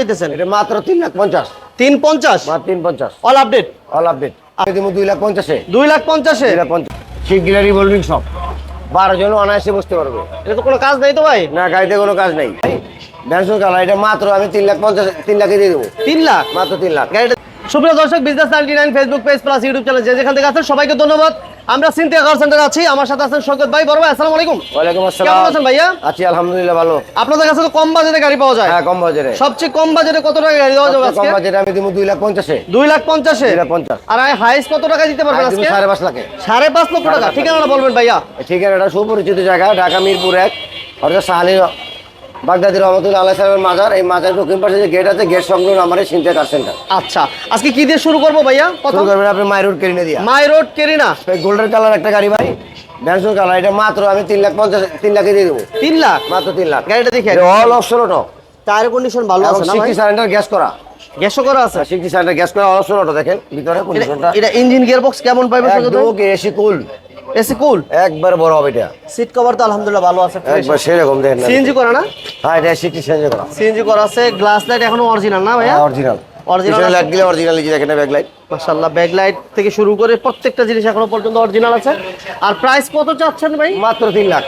যেতেছেন? এটা মাত্র তিন লাখ পঞ্চাশ। তিন পঞ্চাশ? মাত্র তিন পঞ্চাশ। অল আপডেট অল আপডেট আমি দেবো দুই লাখ পঞ্চাশে। দুই লাখ পঞ্চাশে? দুই লাখ পঞ্চাশ। শিগগিরি রিভলভিং সব বারো জন অনায়াসে বসতে পারবে। এটা তো কোনো কাজ নেই তো ভাই? না গাড়িতে কোনো কাজ নেই। ব্যাংসন কালার এটা মাত্র আমি তিন লাখ পঞ্চাশ তিন লাখে দিয়ে দেবো। তিন লাখ? মাত্র তিন লাখ। গাড়িটা সুপ্রিয় দর্শক business ninety nine Facebook page plus YouTube channel যে যেখান থেকে আছেন সবাইকে ধন্যবাদ। আমরা সিনথিয়া কার সেন্টারে আছি আমার সাথে আছেন সৈকত ভাই। বড় ভাই আসসালামু আলাইকুম। ওয়ালাইকুম আসসালাম। কেমন আছেন ভাইয়া? আছি আলহামদুলিল্লাহ ভালো। আপনাদের কাছে তো কম বাজেটে গাড়ি পাওয়া যায়। হ্যাঁ কম বাজারে সবচেয়ে কম বাজেটে কত টাকা গাড়ি দেওয়া যাবে আজকে কম বাজারে আমি দেবো দুই লাখ পঞ্চাশে। দুই লাখ পঞ্চাশে? দুই লাখ পঞ্চাশ। আর হাইস্ট কত টাকা দিতে পারবেন আজকে দেবো সাড়ে পাঁচ লাখে। সাড়ে পাঁচ লক্ষ টাকা। ঠিকানাটা বলবেন ভাইয়া। ঠিকানাটা সুপরিচিত জায়গা ঢাকা মিরপুর এক অর্থাৎ সাহালি বাগদাদি রহমতুল্লাহ আল্লাহ সাহেবের মাজার এই মাজার দক্ষিণ পাশে যে গেট আছে গেট সংলগ্ন আমার এই সিনথিয়া কার সেন্টার আচ্ছা আজকে কি দিয়ে শুরু করব ভাইয়া? শুরু করবেন আপনি মাই রোড কিনে দিয়া। My road Carina golden colour একটা গাড়ি ভাই ব্যাংসন কালার এটা মাত্র আমি তিন লাখ পঞ্চাশ তিন লাখে দিয়ে দেবো। তিন লাখ? মাত্র তিন লাখ। গাড়িটা দেখে all option auto tyre condition ভালো আছে না সিক্সটি সারেন্ডার গ্যাস করা। গ্যাসও করা আছে? সিক্সটি সারেন্ডার গ্যাস করা অল অপশন অটো দেখেন ভিতরে কন্ডিশনটা এটা ইঞ্জিন গিয়ার বক্স কেমন একদম এসি কুল এসি কুল একবার বড় হবে এটা। সিট কভার তো আলহামদুলিল্লাহ ভালো আছে একবার সেরকম দেখেন সিএনজি করা না? হ্যাঁ এটা সিক্সটি সারেন্ডার করা। সিএনজি করা আছে গ্লাস লাইট এখনও অরিজিনাল না ভাইয়া? Original original. লাইট দিলে অরিজিনাল যে দেখেন ব্যাক লাইট মাশাআল্লাহ ব্যাক লাইট থেকে শুরু করে প্রত্যেকটা জিনিস এখনও পর্যন্ত অরিজিনাল আছে। আর প্রাইস কত চাচ্ছেন ভাই? মাত্র তিন লাখ।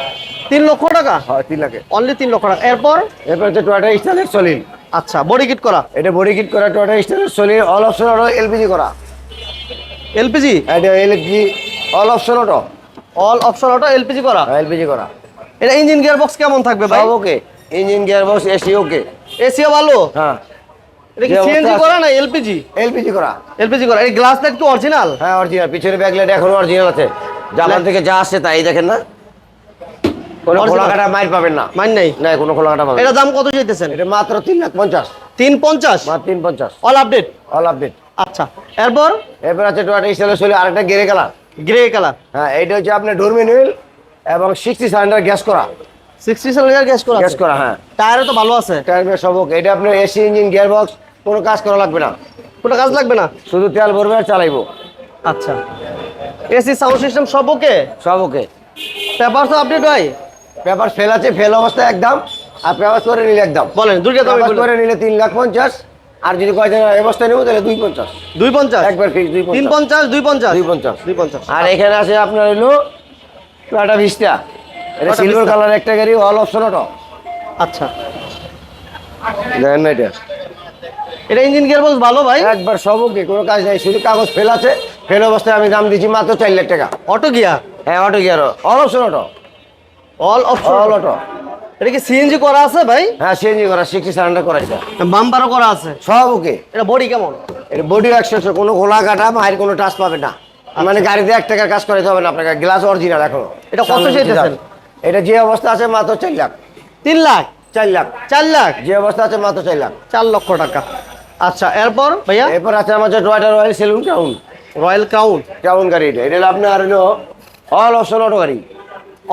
তিন লক্ষ টাকা? হয় তিন লাখে। অনলি তিন লক্ষ টাকা। এরপর? এরপর হচ্ছে টয়টা স্টাইলের সলিড আচ্ছা বডি কিট করা? এটা বডি কিট করা টয়টা স্টাইলের solid all option auto LPG করা। এলপিজি এটা LPG all option auto all option auto LPG করা? এলপিজি করা। এটা ইঞ্জিন গিয়ার বক্স কেমন থাকবে ভাই? Okay. Engine gear box AC okay. SEO ভালো? হ্যাঁ। এটা কি সিএনজি করা না এলপিজি এলপিজি করা। এলপিজি করা। এই অরিজিনাল হ্যাঁ অরিজিনাল পিছনে এখনও অরিজিনাল আছে। জাপান থেকে যা আসছে তাই দেখেন না? কোনো Original? খোলা কাটা মাইর পাবেন না। মাইন নাই? না কোনো খোলা কাটা পাবেন এটা দাম কত চাইতেছেন? এটা মাত্র তিন লাখ পঞ্চাশ। তিন পঞ্চাশ? তিন পঞ্চাশ। অল আপডেট অল আপডেট আচ্ছা। এরপর? এরপর আছে টয়টা স্টাইলের সলিড আরেকটা গেরে কালার গ্রে কালার হ্যাঁ এইটা হচ্ছে আপনার ডোর ম্যানুয়াল এবং সিক্সটি সিলিন্ডার গ্যাস করা। সিক্সটি সিলিন্ডার গ্যাস করা গ্যাস করা হ্যাঁ। টায়ারও তো ভালো আছে। টায়ার সব ওকে এটা আপনার এসি ইঞ্জিন গিয়ার বক্স কোনো কাজ করা লাগবে না। কোনো কাজ লাগবে না? শুধু তেল ভরবে আর চালাইবো। আচ্ছা। এসি সাউন্ড সিস্টেম সব ওকে? সব ওকে। পেপার তো আপডেট ভাই পেপার ফেল আছে ফেল অবস্থায় একদম। আর পেপার করে নিলে একদম। বলেন পেপার করে নিলে তিন লাখ পঞ্চাশ। আর যদি কয় অবস্থায় নেব তাহলে দুই পঞ্চাশ দুই পঞ্চাশ একবার ফিক্স দুই তিন পঞ্চাশ পঞ্চাশ দুই পঞ্চাশ দুই পঞ্চাশ দুই পঞ্চাশ আর এখানে আছে আপনার হলো টাটা ভিস্টা এটা সিলভার কালার একটা গাড়ি অল অপশন অটো আচ্ছা। দেখেন না এটা। এটা ইঞ্জিন গিয়ার বক্স ভালো ভাই? একবার সব ওকে কোনো কাজ নাই শুধু কাগজ ফেল আছে। ফেল অবস্থায় আমি দাম দিচ্ছি মাত্র চার লাখ টাকা। অটো গিয়ার হ্যাঁ auto gear all option auto all option all auto এটা কি সিএনজি করা আছে ভাই? হ্যাঁ সিএনজি করা সিক্সটি সারেন্ডার করাইছে বাম্পারও করা আছে। সব ওকে। এটা বডি কেমন? এটা বডি একশো কোনো খোলা কাটা মায়ের কোনো টাচ পাবে না। মানে গাড়িতে এক টাকার কাজ করাইতে হবে না আপনাকে গ্লাস অরিজিনাল এখনও। এটা কত চাইতেছেন? এটা যে অবস্থা আছে মাত্র চার লাখ। তিন লাখ? চার লাখ। চার লাখ? যে অবস্থা আছে মাত্র চার লাখ। চার লক্ষ টাকা। আচ্ছা এরপর ভাইয়া? এরপর আছে হচ্ছে Toyota royal saloon town royal crown town গাড়ি এটা এটা আপনার হলো অল অপশন অটো গাড়ি।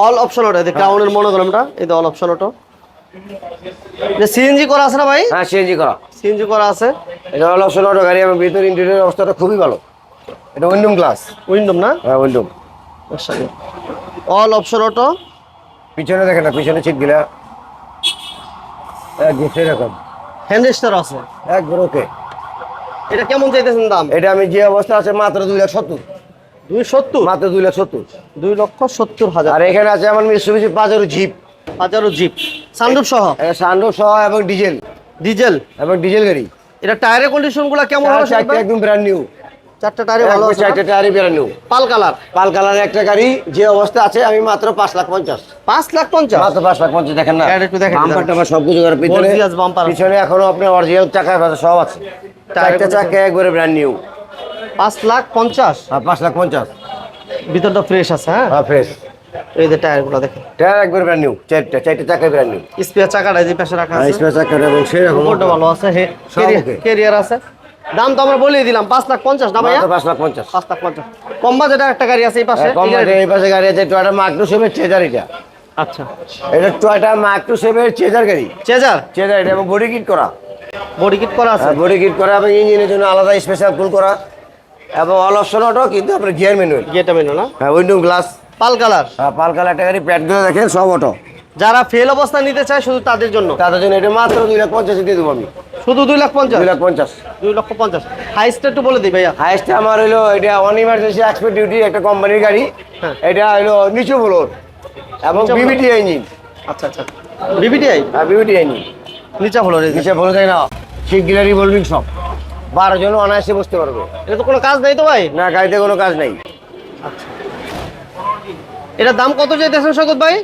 অল অপশন ওটা এই ক্রাউনের মনোগ্রামটা এই অল অপশন যে সিএনজি করা আছে না ভাই? হ্যাঁ সিএনজি করা। সিএনজি করা আছে। এটা অল অপশন অটো গাড়ি এবং ভিতর ইন্টেরিয়র অবস্থাটা খুবই ভালো। এটা উইন্ডোম গ্লাস উইন্ডোম না? হ্যাঁ উইন্ডোম অল অপশন অটো পিছনে দেখেন না পিছনে সিট গিলা। সেরকম হ্যান্ড রেস্টার আছে? একবার ওকে। এটা কেমন চাইতেছেন দাম? এটা আমি যে অবস্থা আছে মাত্র দুই লাখ সত্তর। দুই সত্তর? মাত্র দুই লাখ সত্তর। দুই লক্ষ সত্তর হাজার। আর এখানে আছে আমার মিশ্রবিশি পাঁচেরও জিপ। হাজারো জিপ। সানরুফ সহ? সানডো সহ এবং ডিজেল। ডিজেল? এবং ডিজেল গাড়ি। এটা টায়ারের কন্ডিশনগুলো কেমন হবে চারটে একদম ব্র্যান্ড নিউ চারটা টায়ারে ভালো আছে? চারটে টায়ারই brand new pearl colour? Pearl কালারের একটা গাড়ি যে অবস্থা আছে আমি মাত্র পাঁচ লাখ পঞ্চাশ। পাঁচ লাখ পঞ্চাশ? মাত্র পাঁচ লাখ পঞ্চাশ দেখেন না। এটা একটু দেখেন, বাম্পার টাম্পার সব কিছু করে পিছনে। পিছনে এখনও আপনার অরিজিনাল চাকা সব আছে। চারটে চাকা একবারে ব্র্যান্ড নিউ পাঁচ লাখ পঞ্চাশ। আর পাঁচ লাখ পঞ্চাশ। ভিতরটা ফ্রেশ আছে হ্যাঁ? হ্যাঁ ফ্রেশ এই যে টায়ারগুলো দেখেন। টায়ার একবারে ব্র্যান্ড নিউ চারটে চারটে চাকা ব্র্যান্ড নিউ স্পেয়ার চাকাটা যে পাশে রাখা হ্যাঁ আছে। স্পেস চাকা এবং সেরকম। উপরটা ভালো আছে। কেরিয়ার আছে। দাম তো আমরা বলেই দিলাম পাঁচ লাখ পঞ্চাশ না ভাইয়া? পাঁচ লাখ পঞ্চাশ। পাঁচ লাখ পঞ্চাশ। কম বাজেটের একটা গাড়ি আছে এই পাশে হ্যাঁ, কম এই বাজেটের এই পাশে গাড়ি আছে টয়টা মার্ক টু সেভের চেজার এটা। আচ্ছা। এটা টয়টা মার্ক টু সেভের চেজার গাড়ি। চেজার চেজার এটা এবং বডি কিট করা। বডি কিট করা আছে? বডি কিট করা এবং ইঞ্জিনের জন্য আলাদা স্পেশাল কুল করা। এবং অল অপশন অটো কিন্তু আপনার গিয়ার ম্যানুয়াল গেটা মেনু না? হ্যাঁ উইন্ডো গ্লাস পাল কালার হ্যাঁ পাল কালার একটা গাড়ি প্যাডগুলো দেখেন সব অটো যারা ফেল অবস্থা নিতে চায় শুধু তাদের জন্য? তাদের জন্য এটা মাত্র দুই লাখ পঞ্চাশ দিয়ে দেবো আমি। শুধু দুই লাখ পঞ্চাশ? দুই লাখ পঞ্চাশ। দুই লক্ষ পঞ্চাশ। হাইস্ট একটু বলে দিই ভাইয়া। হাইস্ট আমার হলো এটা অন ইমার্জেন্সি এক্সপেক্ট ডিউটি একটা কোম্পানির গাড়ি। হ্যাঁ। এটা হলো নিচু ফ্লোর এবং? বিবিটি ইঞ্জিন আচ্ছা আচ্ছা। বিবিটিআই হ্যাঁ বিবিটি ইঞ্জিন নিচা হলো নিচা বলে যায় না। শিগগিলা রিভলভিং সব বারো জন অনায়াসে বসতে পারবে। এটা তো কোনো কাজ নেই তো ভাই? না গাড়িতে কোনো কাজ নেই। এটার দাম কত চাইতেছেন শকত ভাই?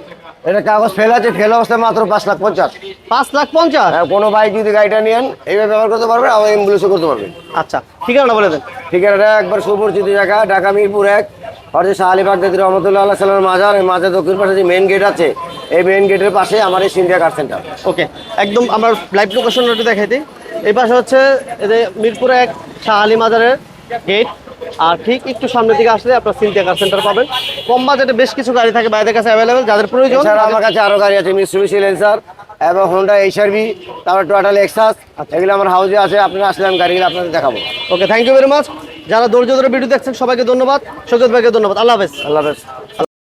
এটা কাগজ ফেল আছে ফেল অবস্থায় মাত্র পাঁচ লাখ পঞ্চাশ। পাঁচ লাখ পঞ্চাশ? হ্যাঁ, কোনো বাইক যদি গাড়িটা নিয়েন এইভাবে ব্যবহার করতে পারবে আবার অ্যাম্বুলেন্সও করতে পারবে আচ্ছা ঠিকানা বলে দেন। ঠিকানাটা একবার সুপরিচিত জায়গা ঢাকা মিরপুর এক হচ্ছে শাহালি বাগদাদি রহমতুল্লাহ আল্লাহ সাল্লামের মাজার এই মাজার দক্ষিণ পাশে যে মেন গেট আছে এই মেন গেটের পাশে আমার এই সিন্ডিয়া কার সেন্টার ওকে একদম আমার লাইভ লোকেশনটা দেখাই দিই। এই পাশে হচ্ছে মিরপুরে এক শাহ আলী মাজারের গেট আর ঠিক একটু সামনের দিকে আসলে আপনার সিনটিয়া কার সেন্টার পাবেন। কম বাজেটে বেশ কিছু গাড়ি থাকে বাইরের কাছে অ্যাভেলেবেল যাদের প্রয়োজন। আমার কাছে আরও গাড়ি আছে মিসুবিশি লেন্সার এবং হোন্ডা এইচআরবি তারপর টোটাল এক্সাস এগুলো আমার হাউসে আছে আপনারা আসলে আমি গাড়িগুলো আপনাদের দেখাবো। Okay thank you very much যারা ধৈর্য ধরে ভিডিও দেখছেন সবাইকে ধন্যবাদ। সৈকত ভাইকে ধন্যবাদ। আল্লাহ হাফেজ। আল্লাহ হাফেজ।